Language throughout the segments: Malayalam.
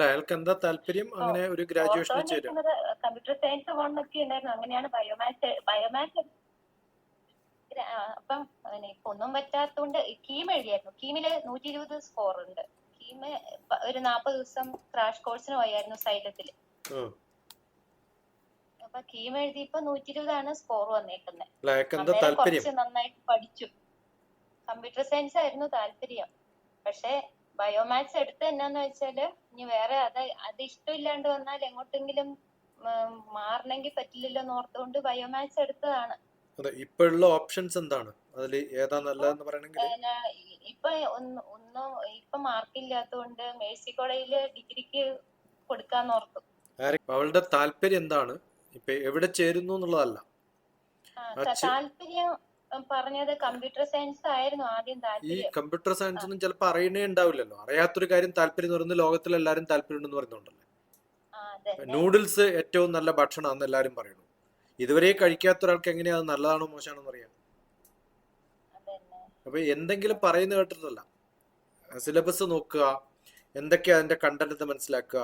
അല്ല അയാൾക്ക് എന്താ താല്പര്യം അങ്ങനെ ഒരു ഗ്രാജുവേഷൻ ചെയ്തു കമ്പ്യൂട്ടർ സയൻസ് ഒക്കെ ഉണ്ടായിരുന്നു. അങ്ങനെയാണ് ബയോമാത്സ് ബയോമാത്സ് അപ്പം ഒന്നും പറ്റാത്തോണ്ട് കീം എഴുതിയായിരുന്നു. കീമിൽ നൂറ്റി ഇരുപത് സ്കോർ ഉണ്ട് കീം ഒരു നാപ്പത് ദിവസം ക്രാഷ് കോഴ്സിന് പോയായിരുന്നു സൈലത്തിൽ. അപ്പൊ കീം എഴുതിയപ്പോ നൂറ്റി ഇരുപതാണ് സ്കോർ വന്നേക്കുന്നത് കുറച്ച് നന്നായിട്ട് പഠിച്ചു. കമ്പ്യൂട്ടർ സയൻസ് ആയിരുന്നു താല്പര്യം. പക്ഷെ ബയോമാത്സ് എടുത്ത് എന്നാന്ന് വെച്ചാൽ ഇനി വേറെ അത് അത് ഇഷ്ടമില്ലാണ്ട് വന്നാൽ എങ്ങോട്ടെങ്കിലും മാറണമെങ്കിൽ പറ്റില്ലല്ലോ എന്ന് ഓർത്തുകൊണ്ട് ബയോമാത്സ് എടുത്തതാണ്. അതെ ഇപ്പോഴുള്ള ഓപ്ഷൻസ് എന്താണ്? അതിൽ ഏതാ നല്ലതെന്ന് പറയണെങ്കിൽ ഇപ്പൊ ഒന്ന് ഒന്നും ഇപ്പൊ മാർക്കില്ലാത്തതുകൊണ്ട് മേഴ്സി കോളേജിൽ ഡിഗ്രിക്ക് കൊടുക്കാന്ന് ഓർത്തു. അവളുടെ താല്പര്യം എന്താണ്? ഇപ്പൊ എവിടെ ചേരുന്നു എന്നുള്ളതല്ല. താല്പര്യം പറഞ്ഞത് കമ്പ്യൂട്ടർ സയൻസ് ആയിരുന്നു ആദ്യം ഈ താല്പര്യം. കമ്പ്യൂട്ടർ സയൻസ് ഒന്നും ചിലപ്പോൾ അറിയണേ ഉണ്ടാവില്ലല്ലോ. അറിയാത്തൊരു കാര്യം താല്പര്യം എന്ന് പറയുന്നത് ലോകത്തിൽ എല്ലാവരും താല്പര്യം ഉണ്ടെന്ന് പറയുന്നുണ്ടല്ലോ? ആ നൂഡിൽസ് ഏറ്റവും നല്ല ഭക്ഷണമാണെന്ന് എല്ലാരും പറയുന്നു ഇതുവരെ കഴിക്കാത്ത ഒരാൾക്ക് എങ്ങനെയാ അത് നല്ലതാണോ മോശമാണോ അറിയാം. അതന്നെ. അപ്പൊ എന്തെങ്കിലും പറയുന്ന കേട്ടിട്ടല്ല. സിലബസ് നോക്കുക എന്തൊക്കെയാ അതിന്റെ കണ്ടന്റ് എന്ന് മനസ്സിലാക്കുക.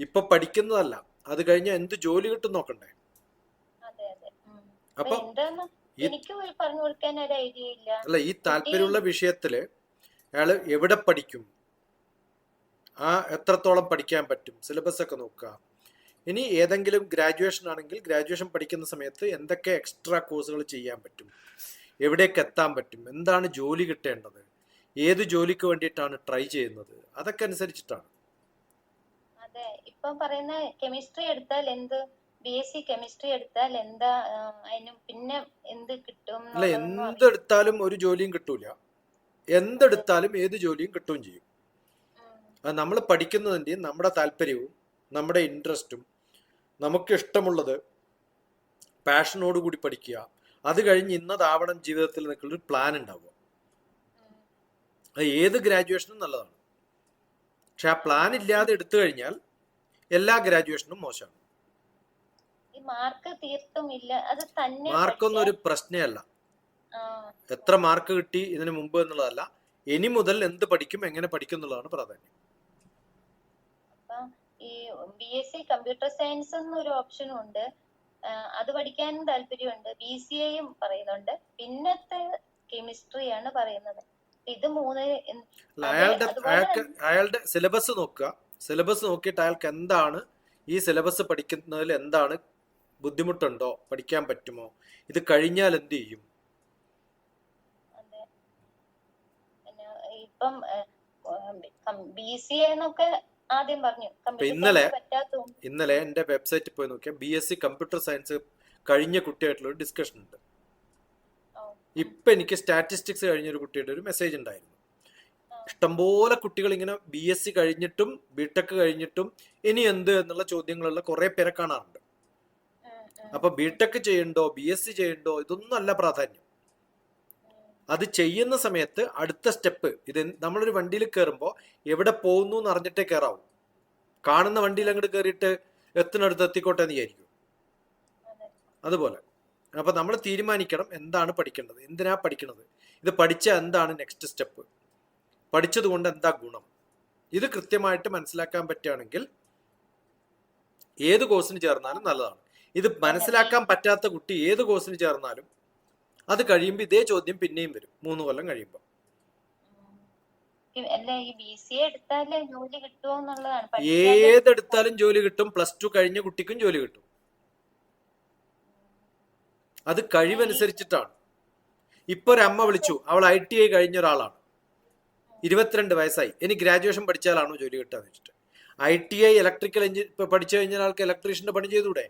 ഇപ്പൊ പഠിക്കുന്നതല്ല. അത് കഴിഞ്ഞാൽ എന്ത് ജോലി കിട്ടും നോക്കണ്ടേ? അതെ അതെ. ഉം. അപ്പൊ അപ്പൊ എന്താന്ന് അല്ല ഈ താല്പര്യമുള്ള വിഷയത്തിൽ അയാൾ എവിടെ പഠിക്കും? ആ എത്രത്തോളം പഠിക്കാൻ പറ്റും? സിലബസ് ഒക്കെ നോക്കുക. ഇനി ഏതെങ്കിലും ഗ്രാജുവേഷൻ ആണെങ്കിൽ ഗ്രാജുവേഷൻ പഠിക്കുന്ന സമയത്ത് എന്തൊക്കെ എക്സ്ട്രാ കോഴ്സുകൾ ചെയ്യാൻ പറ്റും? എവിടേക്ക് എത്താൻ പറ്റും? എന്താണ് ജോലി കിട്ടേണ്ടത്? ഏത് ജോലിക്ക് വേണ്ടിയിട്ടാണ് ട്രൈ ചെയ്യുന്നത്? അതൊക്കെ അനുസരിച്ചിട്ടാണ്. അതെ ഇപ്പം പറയുന്ന കെമിസ്ട്രി എടുത്താൽ എന്ത് ബി എസ് സി കെമിസ്ട്രി എടുത്താൽ എന്താ അതിന് പിന്നെ എന്ത് കിട്ടും അല്ല. എന്തെടുത്താലും ഒരു ജോലിയും കിട്ടൂല. എന്തെടുത്താലും ഏത് ജോലിയും കിട്ടുകയും ചെയ്യും. നമ്മൾ പഠിക്കുന്നതിന്റെയും നമ്മുടെ താല്പര്യവും നമ്മുടെ ഇൻട്രസ്റ്റും നമുക്ക് ഇഷ്ടമുള്ളത് പാഷനോട് കൂടി പഠിക്കുക. അത് കഴിഞ്ഞ് ഇന്നതാവണം ജീവിതത്തിൽ നിൽക്കുന്ന ഒരു പ്ലാൻ ഉണ്ടാവുക. അത് ഏത് ഗ്രാജുവേഷനും നല്ലതാണ്. പക്ഷെ ആ പ്ലാൻ ഇല്ലാതെ എടുത്തു കഴിഞ്ഞാൽ എല്ലാ ഗ്രാജുവേഷനും മോശമാണ്. മാർക്ക് തീർത്തും ഇല്ല അത് തന്നെ മാർക്കൊന്നും ഒരു പ്രശ്നമല്ല. എത്ര മാർക്ക് കിട്ടി ഇതിനു മുമ്പ് എന്നുള്ളതല്ല. ഇനി മുതൽ എന്ത് പഠിക്കും എങ്ങനെ പഠിക്കും എന്നുള്ളതാണ് പ്രാധാന്യം. ഈ B S C computer science എന്നൊരു ഓപ്ഷനും ഉണ്ട്. അത് പഠിക്കാനും താല്പര്യമുണ്ട്. ബി സി എയും പറയുന്നുണ്ട്. പിന്നത്തെ കെമിസ്ട്രിയാണ് പറയുന്നത്. ഇത് മൂന്ന് അയാളുടെ അയാളുടെ സിലബസ് നോക്കുക. സിലബസ് നോക്കിയിട്ട് അയാൾക്ക് എന്താണ് ഈ സിലബസ് പഠിക്കുന്നതിൽ എന്താണ് ബുദ്ധിമുട്ടുണ്ടോ? പഠിക്കാൻ പറ്റുമോ? ഇത് കഴിഞ്ഞാൽ എന്ത് ചെയ്യും? ഇപ്പം ബി സി എന്നൊക്കെ ആദ്യം പറഞ്ഞു. ഇന്നലെ- ഇന്നലെ എന്റെ വെബ്സൈറ്റിൽ പോയി നോക്കിയാൽ B S C computer science കഴിഞ്ഞ കുട്ടിയായിട്ടുള്ള ഒരു ഡിസ്കഷൻ ഉണ്ട് ഇപ്പൊ എനിക്ക് സ്റ്റാറ്റിസ്റ്റിക്സ് കഴിഞ്ഞ ഒരു കുട്ടിയുടെ ഒരു മെസ്സേജ് ഉണ്ടായിരുന്നു. ഇഷ്ടംപോലെ കുട്ടികൾ ഇങ്ങനെ ബി എസ് സി കഴിഞ്ഞിട്ടും ബിടെക് കഴിഞ്ഞിട്ടും ഇനി എന്ത് എന്നുള്ള ചോദ്യങ്ങളുള്ള കുറെ പേരെ കാണാറുണ്ട്. അപ്പൊ ബിടെക് ചെയ്യണ്ടോ? ബി എസ് സി ചെയ്യണ്ടോ? ഇതൊന്നും അല്ല പ്രാധാന്യം. അത് ചെയ്യുന്ന സമയത്ത് അടുത്ത സ്റ്റെപ്പ് ഇത് നമ്മളൊരു വണ്ടിയിൽ കയറുമ്പോൾ എവിടെ പോകുന്നു എന്ന് അറിഞ്ഞിട്ടേ കയറാവൂ കാണുന്ന വണ്ടിയിൽ അങ്ങോട്ട് കയറിയിട്ട് എത്തിനടുത്ത് എത്തിക്കോട്ടെ എന്ന് വിചാരിക്കും. അതുപോലെ. അപ്പൊ നമ്മൾ തീരുമാനിക്കണം എന്താണ് പഠിക്കേണ്ടത്. എന്തിനാ പഠിക്കണത്? ഇത് പഠിച്ച എന്താണ് നെക്സ്റ്റ് സ്റ്റെപ്പ് പഠിച്ചത് കൊണ്ട് എന്താ ഗുണം? ഇത് കൃത്യമായിട്ട് മനസ്സിലാക്കാൻ പറ്റുകയാണെങ്കിൽ ഏത് കോഴ്സിന് ചേർന്നാലും നല്ലതാണ്. ഇത് മനസ്സിലാക്കാൻ പറ്റാത്ത കുട്ടി ഏത് കോഴ്സിന് ചേർന്നാലും അത് കഴിയുമ്പോൾ ഇതേ ചോദ്യം പിന്നെയും വരും മൂന്ന് കൊല്ലം കഴിയുമ്പോൾ ഏതെടുത്താലും ജോലി കിട്ടും പ്ലസ് ടു കഴിഞ്ഞ കുട്ടിക്കും ജോലി കിട്ടും. അത് കഴിവനുസരിച്ചിട്ടാണ്. ഇപ്പൊ ഒരു അമ്മ വിളിച്ചു അവൾ ഐ ടി ഐ കഴിഞ്ഞ ഒരാളാണ്. ഇരുപത്തിരണ്ട് വയസ്സായി. ഇനി ഗ്രാജുവേഷൻ പഠിച്ചാലാണോ ജോലി കിട്ടാന്ന് വെച്ചിട്ട് I T I electrical engine ഇപ്പൊ പഠിച്ചു കഴിഞ്ഞ ആൾക്ക് ഇലക്ട്രീഷ്യന്റെ പണി ചെയ്തൂടെ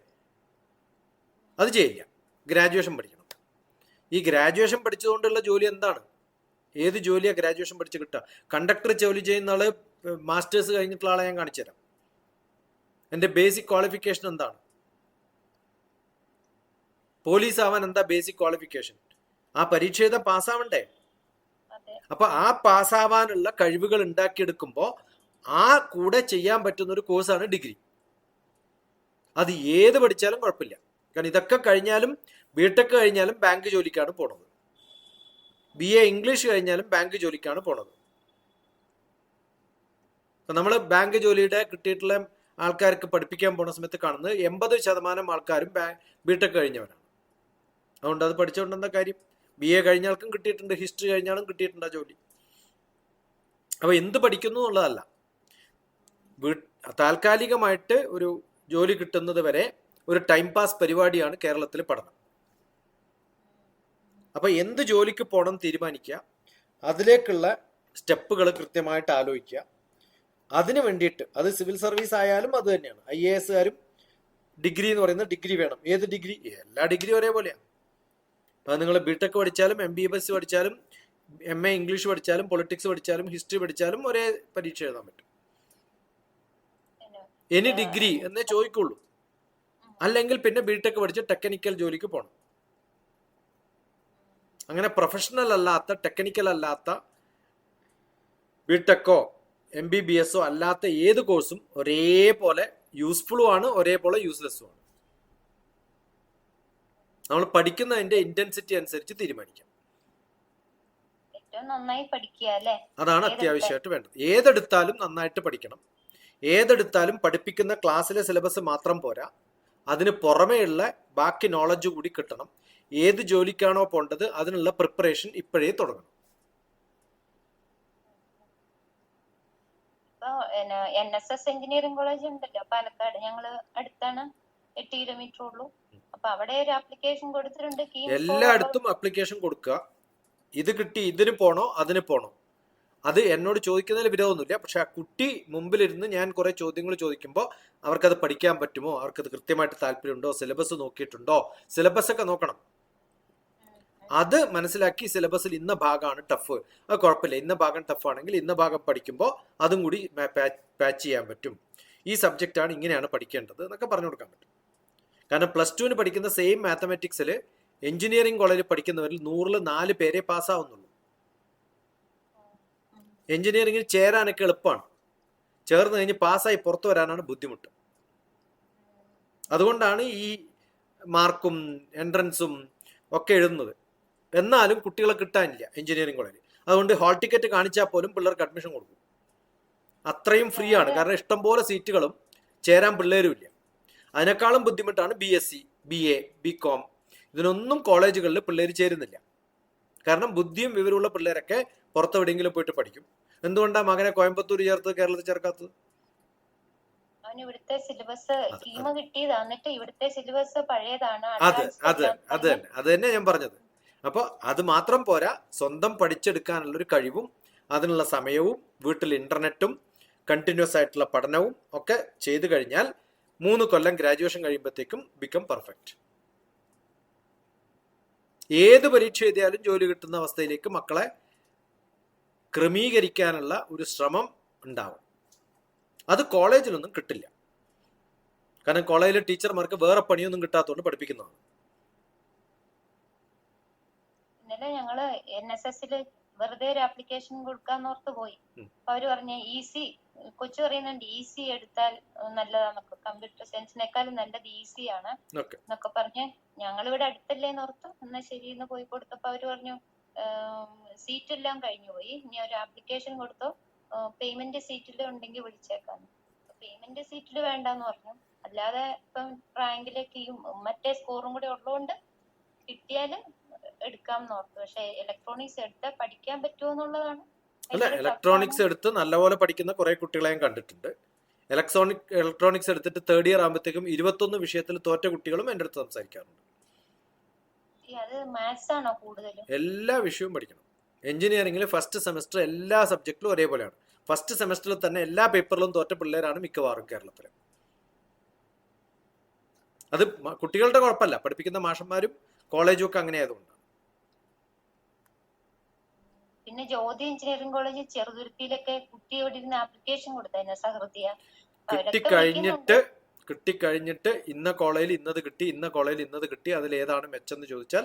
അത് ചെയ്യില്ല. ഗ്രാജുവേഷൻ പഠിക്കണം. ഈ ഗ്രാജുവേഷൻ പഠിച്ചതുകൊണ്ടുള്ള ജോലി എന്താണ്? ഏത് ജോലിയാ ഗ്രാജുവേഷൻ പഠിച്ച് കിട്ടുക? കണ്ടക്ടർ ജോലി ചെയ്യുന്ന ആൾ മാസ്റ്റേഴ്സ് കഴിഞ്ഞിട്ടുള്ള ആളെ ഞാൻ കാണിച്ചു തരാം. എന്റെ ബേസിക് ക്വാളിഫിക്കേഷൻ എന്താണ്? പോലീസ് ആവാൻ എന്താ ബേസിക് ക്വാളിഫിക്കേഷൻ ആ പരീക്ഷ ചെയ്താൽ പാസ്സാവണ്ടേ അപ്പൊ ആ പാസ്സാവാനുള്ള കഴിവുകൾ ഉണ്ടാക്കിയെടുക്കുമ്പോൾ ആ കൂടെ ചെയ്യാൻ പറ്റുന്ന ഒരു കോഴ്സാണ് ഡിഗ്രി അത് ഏത് പഠിച്ചാലും കുഴപ്പമില്ല. കാരണം ഇതൊക്കെ കഴിഞ്ഞാലും ബിടെക് കഴിഞ്ഞാലും ബാങ്ക് ജോലിക്കാണ് പോണത്. ബി എ ഇംഗ്ലീഷ് കഴിഞ്ഞാലും ബാങ്ക് ജോലിക്കാണ് പോണത്. ഇപ്പൊ നമ്മൾ ബാങ്ക് ജോലിയുടെ കിട്ടിയിട്ടുള്ള ആൾക്കാർക്ക് പഠിപ്പിക്കാൻ പോണ സമയത്ത് കാണുന്നത് എൺപത് ശതമാനം ആൾക്കാരും ബിടെക് കഴിഞ്ഞവരാണ്. അതുകൊണ്ട് അത് പഠിച്ചുകൊണ്ട് കാര്യം? ബി എ കഴിഞ്ഞ ആൾക്കും കിട്ടിയിട്ടുണ്ട് ഹിസ്റ്ററി കഴിഞ്ഞാലും കിട്ടിയിട്ടുണ്ട് ആ ജോലി. അപ്പൊ എന്ത് പഠിക്കുന്നു എന്നുള്ളതല്ല. താൽക്കാലികമായിട്ട് ഒരു ജോലി കിട്ടുന്നത് വരെ ഒരു ടൈം പാസ് പരിപാടിയാണ് കേരളത്തിൽ പഠനം. അപ്പൊ എന്ത് ജോലിക്ക് പോകണം തീരുമാനിക്കുക അതിലേക്കുള്ള സ്റ്റെപ്പുകൾ കൃത്യമായിട്ട് ആലോചിക്കുക. അതിന് വേണ്ടിയിട്ട് അത് സിവിൽ സർവീസ് ആയാലും അത് തന്നെയാണ്. ഐ എ എസുകാരും ഡിഗ്രി എന്ന് പറയുന്ന ഡിഗ്രി വേണം. ഏത് ഡിഗ്രി? എല്ലാ ഡിഗ്രി ഒരേപോലെയാണ് അത് നിങ്ങൾ ബിടെക് പഠിച്ചാലും എം ബി എസ് പഠിച്ചാലും എം എ ഇംഗ്ലീഷ് പഠിച്ചാലും പൊളിറ്റിക്സ് പഠിച്ചാലും ഹിസ്റ്ററി പഠിച്ചാലും ഒരേ പരീക്ഷ എഴുതാൻ പറ്റും. എനി ഡിഗ്രി എന്നേ ചോദിക്കുള്ളൂ. അല്ലെങ്കിൽ പിന്നെ ബിടെക് പഠിച്ച് ടെക്നിക്കൽ ജോലിക്ക് പോകണം അങ്ങനെ പ്രൊഫഷണൽ അല്ലാത്ത ടെക്നിക്കൽ അല്ലാത്ത ബിടെക്കോ എം ബി ബി എസോ അല്ലാത്ത ഏത് കോഴ്സും ഒരേപോലെ യൂസ്ഫുള്ളും ആണ് ഒരേപോലെ യൂസ്ലെസ്സും ആണ്. നമ്മൾ പഠിക്കുന്നതിന്റെ ഇന്റൻസിറ്റി അനുസരിച്ച് തീരുമാനിക്കാം. അതാണ്. അത്യാവശ്യമായിട്ട് വേണ്ടത്. ഏതെടുത്താലും നന്നായിട്ട് പഠിക്കണം. ഏതെടുത്താലും പഠിപ്പിക്കുന്ന ക്ലാസ്സിലെ സിലബസ് മാത്രം പോരാ. അതിന് പുറമേയുള്ള ബാക്കി നോളജ് കൂടി കിട്ടണം. ഏത് ജോലിക്കാണോ പോണ്ടത് അതിനുള്ള പ്രിപ്പറേഷൻ ഇപ്പോഴേ തുടങ്ങണം. N S S engineering college ഉണ്ടല്ലോ പാലക്കാട്. ഞങ്ങൾ അടുത്താണ് എട്ട് കിലോമീറ്റർ ഉള്ളൂ. അപ്പൊ അവിടെ ഒരു ആപ്ലിക്കേഷൻ കൊടുത്തിട്ടുണ്ട്. എല്ലായിടത്തും അപ്ലിക്കേഷൻ കൊടുക്കുക. ഇത് കിട്ടി ഇതിന് പോണോ അതിന് പോണോ. അത് എന്നോട് ചോദിക്കുന്നതിൽ വിരോധമൊന്നുമില്ല. പക്ഷെ ആ കുട്ടി മുമ്പിലിരുന്ന് ഞാൻ കുറേ ചോദ്യങ്ങൾ ചോദിക്കുമ്പോൾ അവർക്കത് പഠിക്കാൻ പറ്റുമോ? അവർക്കത് കൃത്യമായിട്ട് താല്പര്യമുണ്ടോ? സിലബസ് നോക്കിയിട്ടുണ്ടോ? സിലബസ് ഒക്കെ നോക്കണം. അത് മനസ്സിലാക്കി സിലബസിൽ ഇന്ന ഭാഗമാണ് ടഫ്. അത് കുഴപ്പമില്ല. ഇന്ന ഭാഗം ടഫ് ആണെങ്കിൽ ഇന്ന ഭാഗം പഠിക്കുമ്പോൾ അതും കൂടി പാച്ച് ചെയ്യാൻ പറ്റും. ഈ സബ്ജക്റ്റാണ് ഇങ്ങനെയാണ് പഠിക്കേണ്ടത് എന്നൊക്കെ പറഞ്ഞു കൊടുക്കാൻ പറ്റും. കാരണം പ്ലസ് ടുവിന് പഠിക്കുന്ന സെയിം മാത്തമാറ്റിക്സിൽ എഞ്ചിനീയറിംഗ് കോളേജിൽ പഠിക്കുന്നവരിൽ നൂറിൽ നാല് പേരെ പാസ്സാവുന്നുള്ളൂ. എഞ്ചിനീയറിംഗിൽ ചേരാനൊക്കെ എളുപ്പമാണ്. ചേർന്ന് കഴിഞ്ഞ് പാസ്സായി പുറത്തു വരാനാണ് ബുദ്ധിമുട്ട്. അതുകൊണ്ടാണ് ഈ മാർക്കും എൻട്രൻസും ഒക്കെ എഴുതുന്നത്. എന്നാലും കുട്ടികളെ കിട്ടാനില്ല എഞ്ചിനീയറിംഗ് കോളേജിൽ. അതുകൊണ്ട് ഹാൾ ടിക്കറ്റ് കാണിച്ചാൽ പോലും പിള്ളേർക്ക് അഡ്മിഷൻ കൊടുക്കും. അത്രയും ഫ്രീ ആണ് കാരണം ഇഷ്ടംപോലെ സീറ്റുകളും ചേരാൻ പിള്ളേരും ഇല്ല. അതിനേക്കാളും ബുദ്ധിമുട്ടാണ് B S C B A B com. ഇതിനൊന്നും കോളേജുകളിൽ പിള്ളേർ ചേരുന്നില്ല. കാരണം ബുദ്ധിയും വിവരമുള്ള പിള്ളേരൊക്കെ പുറത്തെവിടെയെങ്കിലും പോയിട്ട് പഠിക്കും. എന്തുകൊണ്ടാണ് മകനെ കോയമ്പത്തൂർ ചേർത്ത് കേരളത്തിൽ ചേർക്കാത്തത്? ഇവിടുത്തെ സിലബസ് അത് കീമ കിട്ടിയതാ. എന്നിട്ട് ഇവിടുത്തെ സിലബസ് പഴയതാണ്. അത് advanced അത് അത് തന്നെ. അത് തന്നെ ഞാൻ പറഞ്ഞത്. അപ്പോൾ അത് മാത്രം പോരാ. സ്വന്തം പഠിച്ചെടുക്കാനുള്ള ഒരു കഴിവും അതിനുള്ള സമയവും വീട്ടിൽ ഇന്റർനെറ്റും കണ്ടിന്യൂസ് ആയിട്ടുള്ള പഠനവും ഒക്കെ ചെയ്തു കഴിഞ്ഞാൽ മൂന്ന് കൊല്ലം ഗ്രാജുവേഷൻ കഴിയുമ്പോഴത്തേക്കും ബിക്കം പെർഫെക്റ്റ് ഏത് പരീക്ഷ എഴുതിയാലും ജോലി കിട്ടുന്ന അവസ്ഥയിലേക്ക് മക്കളെ ക്രമീകരിക്കാനുള്ള ഒരു ശ്രമം ഉണ്ടാവും അത് കോളേജിലൊന്നും കിട്ടില്ല. കാരണം കോളേജിലെ ടീച്ചർമാർക്ക് വേറെ പണിയൊന്നും കിട്ടാത്തതുകൊണ്ട് പഠിപ്പിക്കുന്നതാണ്. ഞങ്ങൾ എൻ എസ് എസിൽ വെറുതെ ഒരു ആപ്ലിക്കേഷൻ കൊടുക്കാന്ന് ഓർത്ത് പോയി അപ്പൊ അവർ പറഞ്ഞ ഈസി. കൊച്ചു പറയുന്നുണ്ട് ഈസി എടുത്താൽ നല്ലതാന്നൊക്കെ കമ്പ്യൂട്ടർ സയൻസിനേക്കാളും നല്ലത് ഈസി ആണ്. എന്നൊക്കെ പറഞ്ഞ് ഞങ്ങൾ ഇവിടെ അടുത്തല്ലേന്ന് ഓർത്തു എന്നാ ശരി എന്ന് പോയി കൊടുത്തപ്പോ അവർ പറഞ്ഞു സീറ്റ് എല്ലാം കഴിഞ്ഞു പോയി ഇനി ഒരു ആപ്ലിക്കേഷൻ കൊടുത്തു. പേയ്മെന്റ് സീറ്റിൽ ഉണ്ടെങ്കിൽ വിളിച്ചേക്കാന്ന്. പേയ്മെന്റ് സീറ്റിൽ വേണ്ടെന്ന് പറഞ്ഞു. അല്ലാതെ ഇപ്പം റാങ്കിലേക്ക് മറ്റേ സ്കോറും കൂടെ ഉള്ളതുകൊണ്ട് കിട്ടിയാൽ എടുക്കാം പക്ഷെ ഇലക്ട്രോണിക്സ് എടുത്താൽ പഠിക്കാൻ പറ്റുമോ എന്നുള്ളതാണ് അല്ല ഇലക്ട്രോണിക്സ് എടുത്ത് നല്ലപോലെ പഠിക്കുന്ന കുറെ കുട്ടികളെ ഞാൻ കണ്ടിട്ടുണ്ട്. ഇലക്ട്രോണിക് ഇലക്ട്രോണിക്സ് എടുത്തിട്ട് തേർഡ് ഇയർ ആകുമ്പോഴത്തേക്കും ഇരുപത്തൊന്ന് വിഷയത്തിൽ തോറ്റ കുട്ടികളും എന്റെ അടുത്ത് സംസാരിക്കാറുണ്ട്. എല്ലാ വിഷയവും പഠിക്കണം. എഞ്ചിനീയറിംഗിൽ ഫസ്റ്റ് സെമസ്റ്റർ എല്ലാ സബ്ജക്റ്റിലും ഒരേപോലെയാണ്. ഫസ്റ്റ് സെമസ്റ്ററിൽ തന്നെ എല്ലാ പേപ്പറിലും തോറ്റ പിള്ളേരാണ് മിക്കവാറും കേരളത്തിൽ അത് കുട്ടികളുടെ കുഴപ്പമല്ല. പഠിപ്പിക്കുന്ന മാഷന്മാരും കോളേജും ഒക്കെ അങ്ങനെ ആയതുകൊണ്ടാണ് പിന്നെ ജ്യോതി എഞ്ചിനീയറിംഗ് കോളേജ് ചെറുതുരുത്തിയിലൊക്കെ കുട്ടി ഇവിടെ ഇരുന്ന് ആപ്ലിക്കേഷൻ കൊടുത്തായിരുന്നു സഹൃദയ. കിട്ടിക്കഴിഞ്ഞിട്ട് കിട്ടിക്കഴിഞ്ഞിട്ട് ഇന്ന കോളേജിൽ ഇന്നത് കിട്ടി ഇന്ന കോളേജിൽ ഇന്നത് കിട്ടി അതിൽ ഏതാണ് മെച്ചെന്ന് ചോദിച്ചാൽ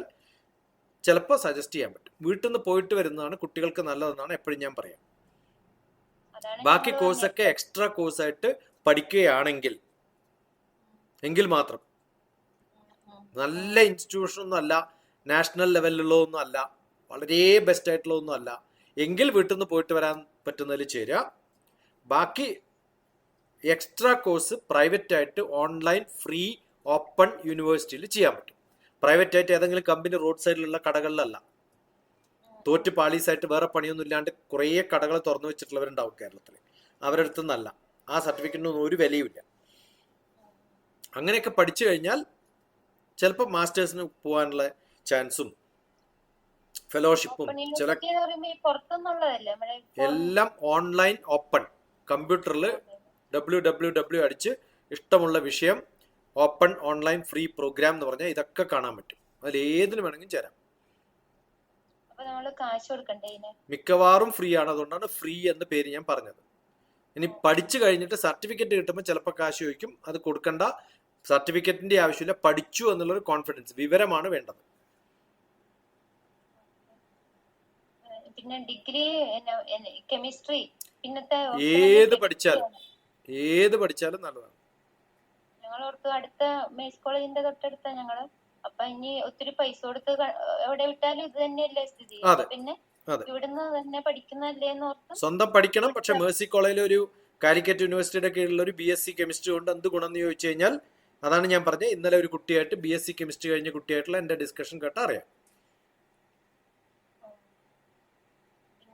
ചിലപ്പോ സജസ്റ്റ് ചെയ്യാൻ പറ്റും. വീട്ടിൽ നിന്ന് പോയിട്ട് വരുന്നതാണ് കുട്ടികൾക്ക് നല്ലതെന്നാണ് എപ്പോഴും ഞാൻ പറയാം. ബാക്കി കോഴ്സൊക്കെ എക്സ്ട്രാ കോഴ്സ് ആയിട്ട് പഠിക്കുകയാണെങ്കിൽ എങ്കിൽ മാത്രം. നല്ല ഇൻസ്റ്റിറ്റ്യൂഷൻ ഒന്നും അല്ല നാഷണൽ ലെവലിലുള്ളതൊന്നും അല്ല. വളരെ ബെസ്റ്റ് ആയിട്ടുള്ള അല്ല. എങ്കിൽ വീട്ടിൽ നിന്ന് പോയിട്ട് വരാൻ പറ്റുന്നതിൽ ചേരുക. ബാക്കി എക്സ്ട്രാ കോഴ്സ് പ്രൈവറ്റ് ആയിട്ട് ഓൺലൈൻ ഫ്രീ ഓപ്പൺ യൂണിവേഴ്സിറ്റിയിൽ ചെയ്യാൻ പറ്റും. പ്രൈവറ്റ് ആയിട്ട് ഏതെങ്കിലും കമ്പനി റോഡ് സൈഡിലുള്ള കടകളിലല്ല. തോറ്റ് പാളീസായിട്ട് വേറെ പണിയൊന്നും ഇല്ലാണ്ട് കുറേ കടകൾ തുറന്നു വെച്ചിട്ടുള്ളവരുണ്ടാവും കേരളത്തിൽ അവരുടെ അടുത്തുനിന്നല്ല ആ സർട്ടിഫിക്കറ്റിനൊന്നും ഒരു വിലയുമില്ല. അങ്ങനെയൊക്കെ പഠിച്ചു കഴിഞ്ഞാൽ ചിലപ്പോൾ മാസ്റ്റേഴ്സിന് പോകാനുള്ള ചാൻസും ഫെലോഷിപ്പും ചില എല്ലാം ഓൺലൈൻ ഓപ്പൺ കമ്പ്യൂട്ടറിൽ ഡബ്ല്യു ഡബ്ല്യു ഡബ്ല്യു അടിച്ച് ഇഷ്ടമുള്ള വിഷയം ഓപ്പൺ ഓൺലൈൻ ഫ്രീ പ്രോഗ്രാം എന്ന് പറഞ്ഞാൽ ഇതൊക്കെ കാണാൻ പറ്റും. അതിൽ ഏതിന് വേണമെങ്കിലും ചേരാം. മിക്കവാറും ഫ്രീ ആണ്. അതുകൊണ്ടാണ് ഫ്രീ എന്ന പേര് ഞാൻ പറഞ്ഞത്. ഇനി പഠിച്ചു കഴിഞ്ഞിട്ട് സർട്ടിഫിക്കറ്റ് കിട്ടുമ്പോൾ ചിലപ്പോൾ കാശ് ചോദിക്കും. അത് കൊടുക്കണ്ട. സർട്ടിഫിക്കറ്റിന്റെ ആവശ്യമില്ല. പഠിച്ചു എന്നുള്ളൊരു കോൺഫിഡൻസ് വിവരമാണ് വേണ്ടത്. പിന്നെ ഡിഗ്രി കെമിസ്ട്രി പിന്നത്തെ ഏത് പഠിച്ചാലും ഏത് പഠിച്ചാലും നല്ലതാണ്. ഞങ്ങൾ ഓർത്തു അടുത്ത മേസ് കോളേജിന്റെ തൊട്ടടുത്ത ഞങ്ങൾ. അപ്പൊ ഇനി ഒത്തിരി പൈസ കൊടുത്ത് എവിടെ വിട്ടാലും ഇത് തന്നെയല്ലേ സ്ഥിതി. പിന്നെ. ഇവിടുന്ന് തന്നെ പഠിക്കുന്നല്ലേ എന്ന് ഓർത്ത് സ്വന്തം പഠിക്കണം. പക്ഷെ മേഴ്സി കോളേജിൽ ഒരു കാലിക്കറ്റ് യൂണിവേഴ്സിറ്റിയുടെ കീഴിലുള്ള ഒരു ബി എസ് സി കെമിസ്ട്രി കൊണ്ട് എന്ത് ഗുണം എന്ന് ചോദിച്ചു കഴിഞ്ഞാൽ അതാണ് ഞാൻ പറഞ്ഞത്. ഇന്നലെ ഒരു കുട്ടിയായിട്ട് ബി എസ് സി കെമിസ്ട്രി കഴിഞ്ഞ കുട്ടിയായിട്ടുള്ള എന്റെ ഡിസ്കഷൻ കേട്ടാ അറിയാം.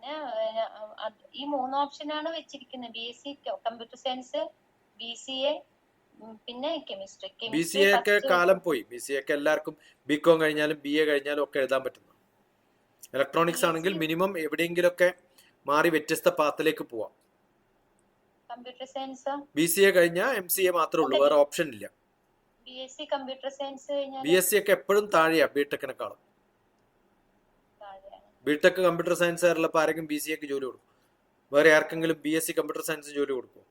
പിന്നെ ഈ മൂന്ന് ഓപ്ഷൻ ആണ് വെച്ചിരിക്കുന്നത്. B S C computer science B C A പിന്നെ കെമിസ്ട്രി ബി സി എ ഒക്കെ കാലം പോയി. ബി സി ഒക്കെ എല്ലാവർക്കും ബി കോം കഴിഞ്ഞാലും ബി എ കഴിഞ്ഞാലും ഒക്കെ എഴുതാൻ പറ്റുന്നു. ഇലക്ട്രോണിക്സ് ആണെങ്കിൽ മിനിമം എവിടെയെങ്കിലൊക്കെ മാറി വ്യത്യസ്ത പാത്തിലേക്ക് പോവാം. Computer science B C A കഴിഞ്ഞാൽ എം സി എ മാത്രമേ ഉള്ളൂ. വേറെ ഓപ്ഷൻ ഇല്ല. B S C computer science B S C ഒക്കെ എപ്പോഴും താഴെയാ ബി ടെക്കിനെക്കാളും താഴെയാണ് ബി ടെക് കമ്പ്യൂട്ടർ സയൻസ് ആയിട്ടുള്ളപ്പോൾ ആരെങ്കിലും ബി സി എക്ക് ജോലി കൊടുക്കും. വേറെ ആർക്കെങ്കിലും B S C computer science ജോലി കൊടുക്കും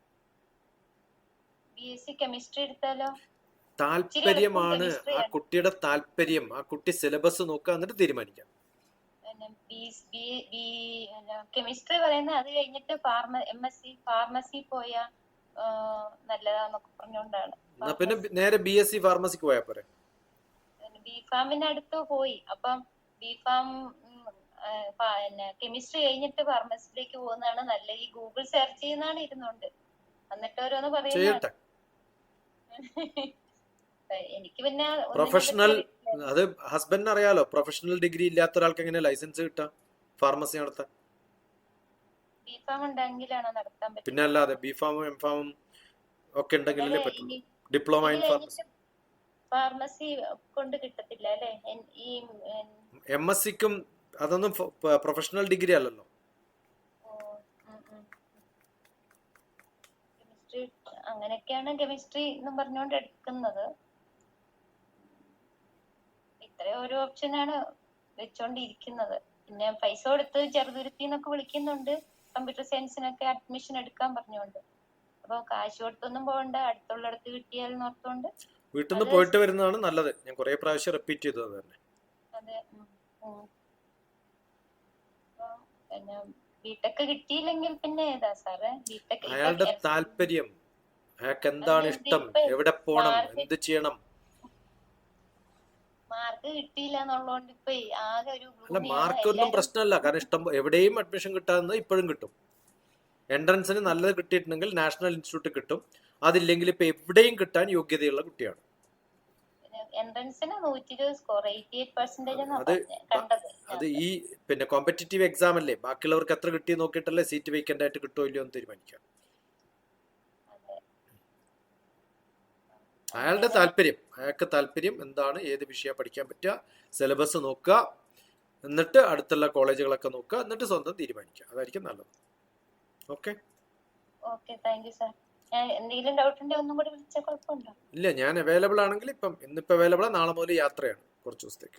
താല്പര്യമാണ്. ആ കുട്ടിയുടെ താല്പര്യം ആ കുട്ടി സിലബസ് നോക്കുക എന്നിട്ട് തീരുമാനിക്കാം. കെമിസ്ട്രി പറയുന്നത് അത് കഴിഞ്ഞിട്ട് pharma M S C pharmacy പോയാ നല്ലതാന്നൊക്കെ പറഞ്ഞുകൊണ്ടാണ് പിന്നെ നേരെ ബി എസ് സി ഫാർമസിക്ക് പോയാ പോരെ? ബി ഫാമിന് അടുത്ത് പോയി. അപ്പം ബി ഫാം പിന്നെ കെമിസ്ട്രി കഴിഞ്ഞിട്ട് ഫാർമസിയിലേക്ക് പോകുന്നതാണ് നല്ലത്. ഈ ഗൂഗിൾ സെർച്ച് ചെയ്യുന്നതാണ് ഇരുന്നുണ്ട് എന്നിട്ട് ഓരോന്ന് പറയുന്നത് എനിക്ക് പിന്നെ പ്രൊഫഷണൽ അത് ഹസ്ബൻഡിന് അറിയാലോ പ്രൊഫഷണൽ ഡിഗ്രി ഇല്ലാത്ത ഒരാൾക്ക് എങ്ങനെ ലൈസൻസ് കിട്ടാം? ഫാർമസി നടത്താൻ? പിന്നെ അല്ലാതെ ബി ഫാമും എം ഫാമും ഒക്കെ ഉണ്ടെങ്കിലല്ലേ പറ്റുള്ളൂ. ഡിപ്ലോമ ഇൻ ഫാർമസി ഫാർമസി കൊണ്ട് കിട്ടത്തില്ല അല്ലേ? ഈ എം എസ് സിക്കും അതൊന്നും പ്രൊഫഷണൽ ഡിഗ്രി അല്ലല്ലോ. അങ്ങനെയൊക്കെയാണ് കെമിസ്ട്രി എന്നും പറഞ്ഞുകൊണ്ട് എടുക്കുന്നത്. ഇത്രയും ഒരു ഓപ്ഷനാണ് വെച്ചോണ്ടിരിക്കുന്നത്. പിന്നെ പൈസ കൊടുത്ത് ചെറുതുരുത്തി എന്നൊക്കെ വിളിക്കുന്നുണ്ട്. കമ്പ്യൂട്ടർ സയൻസിനൊക്കെ അഡ്മിഷൻ എടുക്കാൻ പറഞ്ഞുകൊണ്ട്. അപ്പൊ കാശ് കൊടുത്തൊന്നും പോകണ്ട അടുത്തുള്ളിടത്ത് കിട്ടിയാൽ നോർത്തോണ്ട് വീട്ടിൽ നിന്ന് പോയിട്ട് വരുന്നതാണ് നല്ലത്. ഞാൻ കുറെ പ്രാവശ്യം റിപ്പീറ്റ് ചെയ്തത് തന്നെ. അതെ. പിന്നെ ബിടെക് കിട്ടിയില്ലെങ്കിൽ പിന്നെ ഏതാ സാറേ? ബിടെക് അയാളുടെ താല്പര്യം. അയാൾക്ക് എന്താണ് ഇഷ്ടം? എവിടെ പോണം? എന്ത് ചെയ്യണം? മാർക്ക് കിട്ടിയില്ല എന്നുള്ളതുകൊണ്ട് ഇപ്പൊ ആകെ ഒരു അല്ല. മാർക്കൊന്നും പ്രശ്നമല്ല. കാരണം ഇഷ്ടം എവിടെയും അഡ്മിഷൻ കിട്ടാവുന്നത് ഇപ്പോഴും കിട്ടും. എൻട്രൻസിന് നല്ലത് കിട്ടിയിട്ടുണ്ടെങ്കിൽ നാഷണൽ ഇൻസ്റ്റിറ്റ്യൂട്ട് കിട്ടും. അതില്ലെങ്കിൽ ഇപ്പൊ എവിടെയും കിട്ടാൻ യോഗ്യതയുള്ള കുട്ടിയാണ്. എൻട്രൻസിന് നൂറ്റി ഇരുപത് സ്കോർ എയ്റ്റി എയ്റ്റ് പെർസെന്റേജ് കണ്ടത്. അത് ഈ പിന്നെ കോമ്പറ്റിറ്റീവ് എക്സാം അല്ലേ? ബാക്കിയുള്ളവർക്ക് എത്ര കിട്ടി നോക്കിയിട്ടല്ലേ സീറ്റ് വേക്കന്റ് ആയിട്ട് കിട്ടുമോ ഇല്ലയോ എന്ന് തീരുമാനിക്കാം അയാളുടെ താല്പര്യം. അയാൾക്ക് താല്പര്യം എന്താണ്? ഏത് വിഷയം പഠിക്കാൻ പറ്റുക? സിലബസ് നോക്കുക. എന്നിട്ട് അടുത്തുള്ള കോളേജുകളൊക്കെ നോക്കുക. എന്നിട്ട് സ്വന്തം തീരുമാനിക്കുക. അതായിരിക്കും നല്ലത്. Okay okay thank you sir എന്തെങ്കിലും ഡൗട്ട് ഉണ്ടെങ്കിൽ ഒന്നും കൂടി വിളിച്ചാൽ കുഴപ്പമുണ്ടോ? ഇല്ല ഞാൻ അവൈലബിൾ ആണെങ്കിൽ ഇപ്പം ഇന്നിപ്പോ അവൈലബിൾ നാളെ മുതൽ യാത്രയാണ് കുറച്ച് ദിവസത്തേക്ക്.